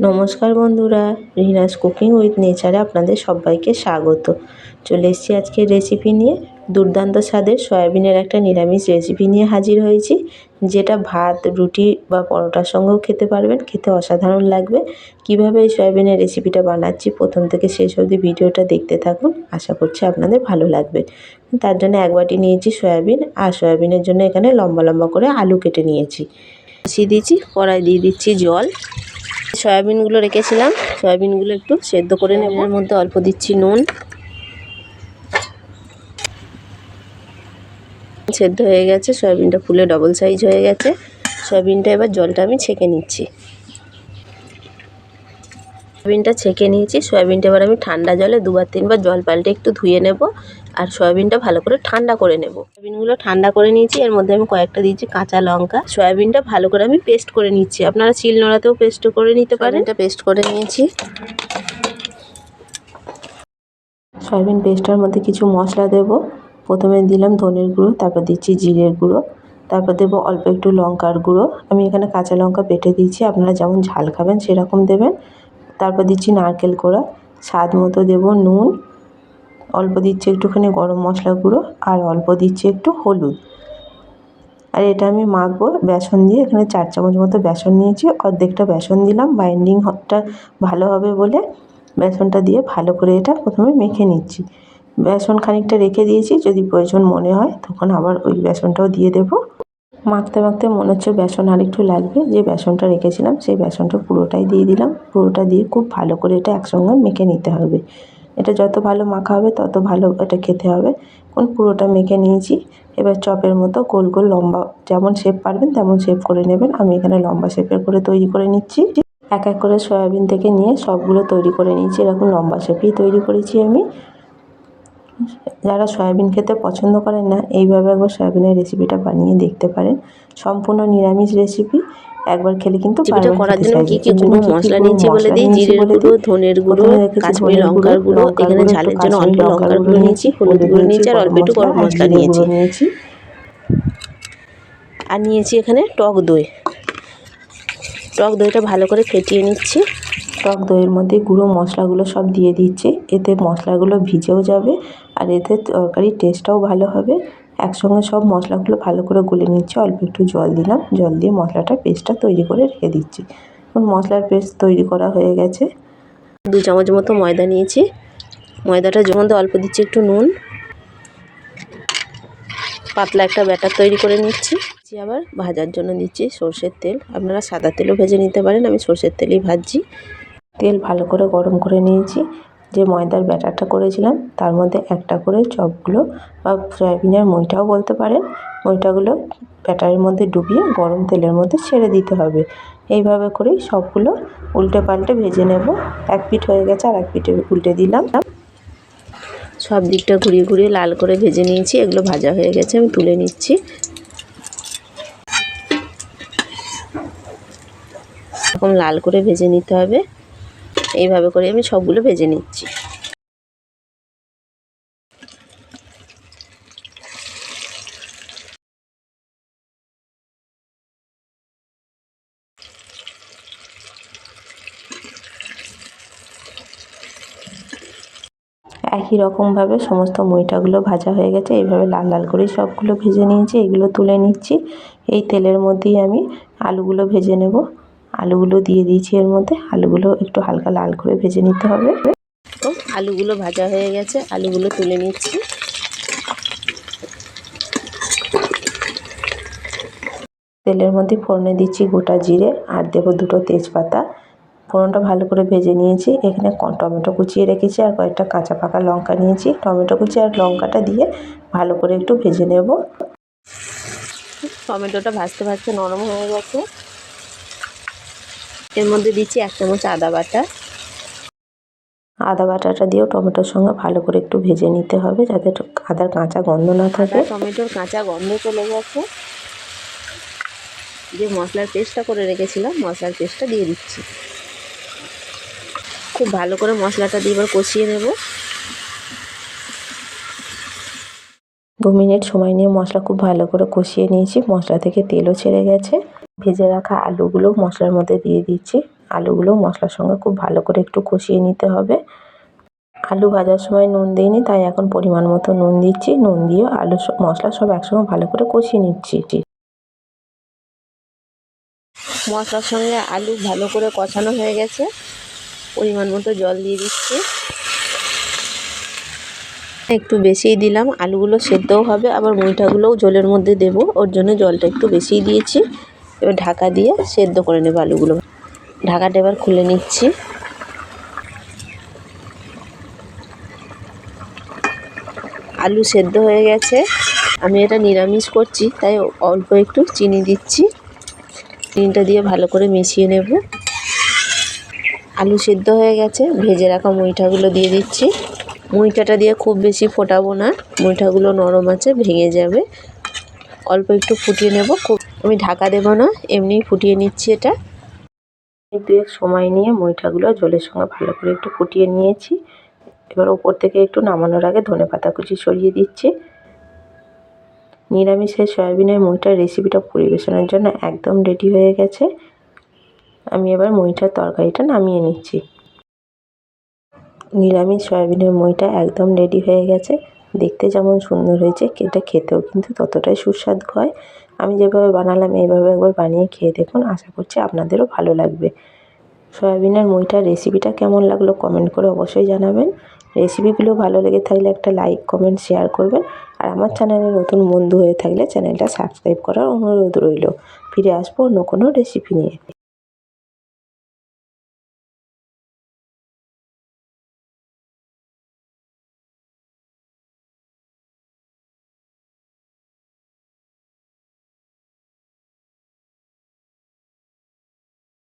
নমস্কার বন্ধুরা, Rina's cooking with নেচারে আপনাদের সবাইকে স্বাগত। চলে এসেছি আজকের রেসিপি নিয়ে। দুর্দান্ত স্বাদের সয়াবিনের একটা নিরামিষ রেসিপি নিয়ে হাজির হয়েছি, যেটা ভাত, রুটি বা পরোটার সঙ্গেও খেতে পারবেন। খেতে অসাধারণ লাগবে। কীভাবে এই সয়াবিনের রেসিপিটা বানাচ্ছি, প্রথম থেকে শেষ অবধি ভিডিওটা দেখতে থাকুন। আশা করছি আপনাদের ভালো লাগবে। তার জন্য এক বাটি নিয়েছি সয়াবিন, আর সয়াবিনের জন্য এখানে লম্বা লম্বা করে আলু কেটে নিয়েছি। বসিয়ে দিয়েছি, কড়াই দিয়ে দিচ্ছি জল। সয়াবিনগুলো রেখেছিলাম। সয়াবিনগুলো একটু সেদ্ধ করে নেব। এর মধ্যে অল্প দিচ্ছি নুন। সেদ্ধ হয়ে গেছে সয়াবিনটা ফুলে ডবল সাইজ হয়ে গেছে। সয়াবিনটা এবার জলটা আমি ছেঁকে নিচ্ছি। সয়াবিনটা ছেঁকে নিয়েছি সয়াবিনটা এবার আমি ঠান্ডা জলে দুবার তিনবার জল পাল্টে একটু ধুয়ে নেব। আর সয়াবিনটা ভালো করে ঠান্ডা করে নেব। সয়াবিনগুলো ঠান্ডা করে নিয়েছি এর মধ্যে আমি কয়েকটা দিয়েছি কাঁচা লঙ্কা। সয়াবিনটা ভালো করে আমি পেস্ট করে নিচ্ছি। আপনারা চিল নোড়াতেও পেস্ট করে নিতে পারেন। এটা পেস্ট করে নিয়েছি। সয়াবিন পেস্টটার মধ্যে কিছু মশলা দেব। প্রথমে দিলাম ধনের গুঁড়ো তারপর দিচ্ছি জিরের গুঁড়ো তারপর দেবো অল্প একটু লঙ্কার গুঁড়ো। আমি এখানে কাঁচা লঙ্কা পেটে দিচ্ছি আপনারা যেমন ঝাল খাবেন সেরকম দেবেন। তারপর দিচ্ছি নারকেল কোড়া স্বাদ মতো দেবো নুন অল্প দিচ্ছি একটুখানি গরম মশলা গুঁড়ো আর অল্প দিচ্ছি একটু হলুদ। আর এটা আমি মাখবো বেসন দিয়ে, এখানে চার চামচ মতো বেসন নিয়েছি, অর্ধেকটা বেসন দিলাম। বাইন্ডিংটা ভালো হবে বলে বেসনটা দিয়ে ভালো করে এটা প্রথমে মেখে নিচ্ছি। বেসন খানিকটা রেখে দিয়েছি, যদি প্রয়োজন মনে হয় তখন আবার ওই বেসনটাও দিয়ে দেবো। মাখতে মাখতে মনে হচ্ছে বেসন আর একটু লাগবে, যে বেসনটা রেখেছিলাম সেই বেসনটা পুরোটাই দিয়ে দিলাম। পুরোটা দিয়ে খুব ভালো করে এটা একসঙ্গে মেখে নিতে হবে। এটা যত ভালো মাখা হবে, তত ভালো এটা খেতে হবে। কোন পুরোটা মেখে নিয়েছি। এবার চপের মতো গোল গোল লম্বা, যেমন শেপ পারবেন তেমন শেপ করে নেবেন। আমি এখানে লম্বা শেপের করে তৈরি করে নিচ্ছি। এক এক করে সয়াবিন থেকে নিয়ে সবগুলো তৈরি করে নিয়েছি। এরকম লম্বা শেপেই তৈরি করেছি আমি। যারা সয়াবিন খেতে পছন্দ করেন না, এইভাবে একবার সয়াবিনের রেসিপিটা বানিয়ে দেখতে পারেন। সম্পূর্ণ নিরামিষ রেসিপি একবার খেলে কিন্তু রেসিপিটা করার জন্য কি কি গুঁড়ো মশলা নিয়েছি বলে দিই? জিরের গুঁড়ো ধনের গুঁড়ো কাশ্মীরি লঙ্কার গুঁড়ো এখানে ঝালের জন্য অল্প লঙ্কার গুঁড়ো নিয়েছি হলুদ গুঁড়ো নিয়েছি আর অল্প একটু গরম মশলা নিয়েছি। আর নিয়েছি এখানে টক দই। টক দইটা ভালো করে ফেটিয়ে নিচ্ছি। টক দইয়ের মধ্যে গুঁড়ো মশলাগুলো সব দিয়ে দিচ্ছি এতে মশলাগুলো ভিজেও যাবে আর এতে তরকারির টেস্টটাও ভালো হবে। একসঙ্গে সব মশলাগুলো ভালো করে গুলে নিচ্ছি। অল্প একটু জল দিলাম। জল দিয়ে মশলাটা পেস্টটা তৈরি করে রেখে দিচ্ছি। এখন মশলার পেস্ট তৈরি করা হয়ে গেছে। দু চামচ মতো ময়দা নিয়েছি। ময়দাটা মধ্যে অল্প দিচ্ছি একটু নুন। পাতলা একটা ব্যাটার তৈরি করে নিচ্ছি। আবার ভাজার জন্য দিচ্ছি সর্ষের তেল। আপনারা সাদা তেলও ভেজে নিতে পারেন। আমি সর্ষের তেলেই ভাজছি। তেল ভালো করে গরম করে নিয়েছি। যে ময়দার ব্যাটারটা করেছিলাম, তার মধ্যে একটা করে চপগুলো বা সয়াবিনের মইটাও বলতে পারেন। মইটাগুলো ব্যাটারের মধ্যে ডুবিয়ে গরম তেলের মধ্যে ছেড়ে দিতে হবে। এইভাবে করেই সবগুলো উল্টে পাল্টে ভেজে নেব। এক পিঠ হয়ে গেছে আর এক পিঠে উল্টে দিলাম। সব দিকটা ঘুরিয়ে ঘুরিয়ে লাল করে ভেজে নিয়েছি। এগুলো ভাজা হয়ে গেছে, আমি তুলে নিচ্ছি। এরকম লাল করে ভেজে নিতে হবে। এইভাবে করে আমি সবগুলো ভেজে নিচ্ছি। একই রকমভাবে সমস্ত মইটাগুলো ভাজা হয়ে গেছে, এইভাবে লাল লাল করেই সবগুলো ভেজে নিয়েছি, এগুলো তুলে নিচ্ছি। এই তেলের মধ্যেই আমি আলুগুলো ভেজে নেব। আলুগুলো দিয়ে দিয়েছি এর মধ্যে। আলুগুলো একটু হালকা লাল করে ভেজে নিতে হবে। তো আলুগুলো ভাজা হয়ে গেছে। আলুগুলো তুলে নিচ্ছি। তেলের মধ্যে ফোড়নে দিচ্ছি গোটা জিরে আর দেবো দুটো তেজপাতা। ফোড়নটা ভালো করে ভেজে নিয়েছি। এখানে টমেটো কুচিয়ে রেখেছি আর কয়েকটা কাঁচা পাকা লঙ্কা নিয়েছি। টমেটো কুচি আর লঙ্কাটা দিয়ে ভালো করে একটু ভেজে নেব। টমেটোটা ভাজতে ভাজতে নরম হয়ে গেছে। এর মধ্যে দিচ্ছি এক চামচ আদা বাটা। আদা বাটাটা দিয়েও টমেটোর সঙ্গে ভালো করে একটু ভেজে নিতে হবে যাতে আদার কাঁচা গন্ধ না থাকে। টমেটোর কাঁচা গন্ধ চলে গেছে। যে মশলার পেস্টটা করে রেখেছিলাম মশলার পেস্টটা দিয়ে দিচ্ছি। খুব ভালো করে মশলাটা দিয়ে এবার কষিয়ে নেব। দু মিনিট সময় নিয়ে মশলা খুব ভালো করে কষিয়ে নিয়েছি। মশলা থেকে তেলও ছেড়ে গেছে। ভেজে রাখা আলুগুলো মশলার মধ্যে দিয়ে দিচ্ছি। আলুগুলো মশলার সঙ্গে খুব ভালো করে একটু কষিয়ে নিতে হবে। আলু ভাজার সময় নুন দিইনি, তাই এখন পরিমাণ মতো নুন দিচ্ছি। নুন দিয়ে আলু মশলা সব একসঙ্গে ভালো করে কষিয়ে নিচ্ছি। মশলার সঙ্গে আলু ভালো করে কষানো হয়ে গেছে। পরিমাণ মতো জল দিয়ে দিচ্ছি। একটু বেশিই দিলাম। আলুগুলো সেদ্ধও হবে, আবার মুইঠাগুলোও জলের মধ্যে দেব। ওর জন্য জলটা একটু বেশিই দিয়েছি। এবার ঢাকা দিয়ে সেদ্ধ করে নেব আলুগুলো। ঢাকাটা এবার খুলে নিচ্ছি। আলু সেদ্ধ হয়ে গেছে। আমি এটা নিরামিষ করছি, তাই অল্প একটু চিনি দিচ্ছি। চিনিটা দিয়ে ভালো করে মিশিয়ে নেব। আলু সেদ্ধ হয়ে গেছে, ভেজে রাখা মুইঠাগুলো দিয়ে দিচ্ছি। মুইঠাটা দিয়ে খুব বেশি ফোটাবো না, মুইঠাগুলো নরম আছে, ভেঙে যাবে। অল্প একটু ফুটিয়ে নেব। আমি ঢাকা দেবো না এমনিই ফুটিয়ে নিচ্ছি এটা। দু এক সময় নিয়ে মুইঠাগুলো জলের সঙ্গে ভালো করে একটু ফুটিয়ে নিয়েছি। এবার ওপর থেকে একটু নামানোর আগে ধনে পাতা কুচি সরিয়ে দিচ্ছি। নিরামিষের সয়াবিনের মুইটার রেসিপিটা পরিবেশনের জন্য একদম রেডি হয়ে গেছে। আমি এবার মুইটার তরকারিটা নামিয়ে নিচ্ছি। নিরামিষ সয়াবিনের মুইটা একদম রেডি হয়ে গেছে। দেখতে যেমন সুন্দর হয়েছে, এটা খেতেও কিন্তু ততটাই সুস্বাদু হয়। আমি যেভাবে বানালাম, এইভাবে একবার বানিয়ে খেয়ে দেখুন, আশা করছি আপনাদেরও ভালো লাগবে। সয়াবিনের মুইটার রেসিপিটা কেমন লাগল কমেন্ট করে অবশ্যই জানাবেন। রেসিপিগুলো ভালো লেগে থাকলে একটা লাইক, কমেন্ট, শেয়ার করবেন। আর আমার চ্যানেলে নতুন বন্ধু হয়ে থাকলে চ্যানেলটা সাবস্ক্রাইব করার অনুরোধ রইল। ফিরে আসব অন্য কোনো রেসিপি নিয়ে।